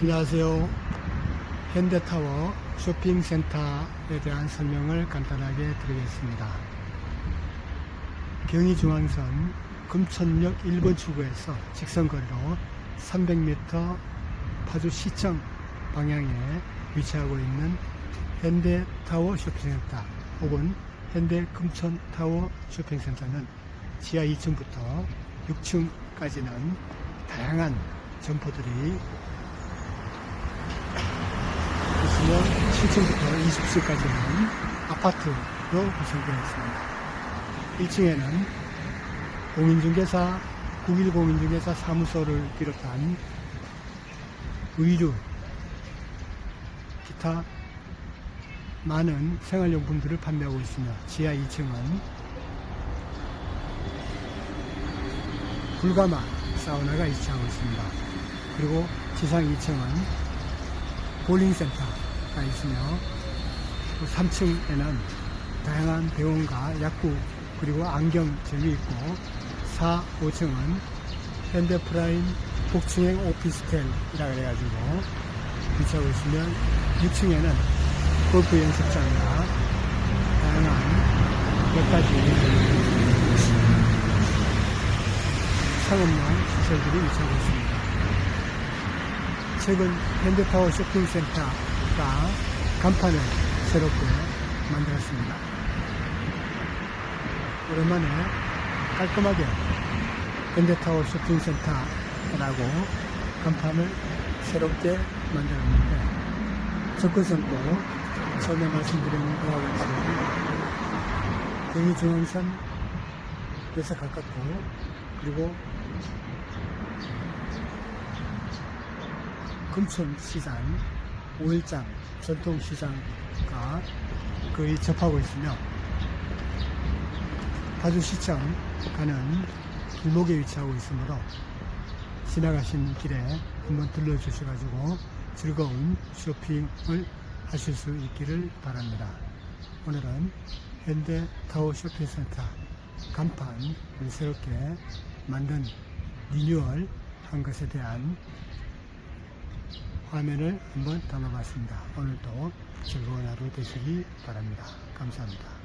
안녕하세요. 현대타워 쇼핑센터에 대한 설명을 간단하게 드리겠습니다. 경의중앙선 금천역 1번 출구에서 직선거리로 300m 파주시청 방향에 위치하고 있는 현대타워 쇼핑센터 혹은 현대 금천타워 쇼핑센터는 지하 2층부터 6층까지는 다양한 점포들이 있으며 7층부터 20층까지는 아파트로 구성되어 있습니다. 1층에는 공인중개사, 9일 공인중개사 사무소를 비롯한 의류, 기타 많은 생활용품들을 판매하고 있으며 지하 2층은 불가마 사우나가 위치하고 있습니다. 그리고 지상 2층은 볼링센터 가 있으며 또 3층에는 다양한 병원과 약국 그리고 안경점이 있고 4, 5층은 현대프라임 복층행 오피스텔이라 그래가지고 위치하고 있으며 6층에는 골프 연습장과 다양한 몇 가지 상업용 시설들이 위치하고 있습니다. 최근 현대타워 쇼핑센터 가 간판을 새롭게 만들었습니다. 오랜만에 깔끔하게 현대타워 쇼핑센터라고 간판을 새롭게 만들었는데 접근성도 처음에 말씀드린 것과 같이 경의중앙선에서 가깝고 그리고 금천시장, 오일장 전통시장과 거의 접하고 있으며 파주시청 가는 길목에 위치하고 있으므로 지나가신 길에 한번 들러주셔가지고 즐거운 쇼핑을 하실 수 있기를 바랍니다. 오늘은 현대 타워 쇼핑센터 간판을 새롭게 만든 리뉴얼 한 것에 대한 화면을 한번 담아봤습니다. 오늘도 즐거운 하루 되시기 바랍니다. 감사합니다.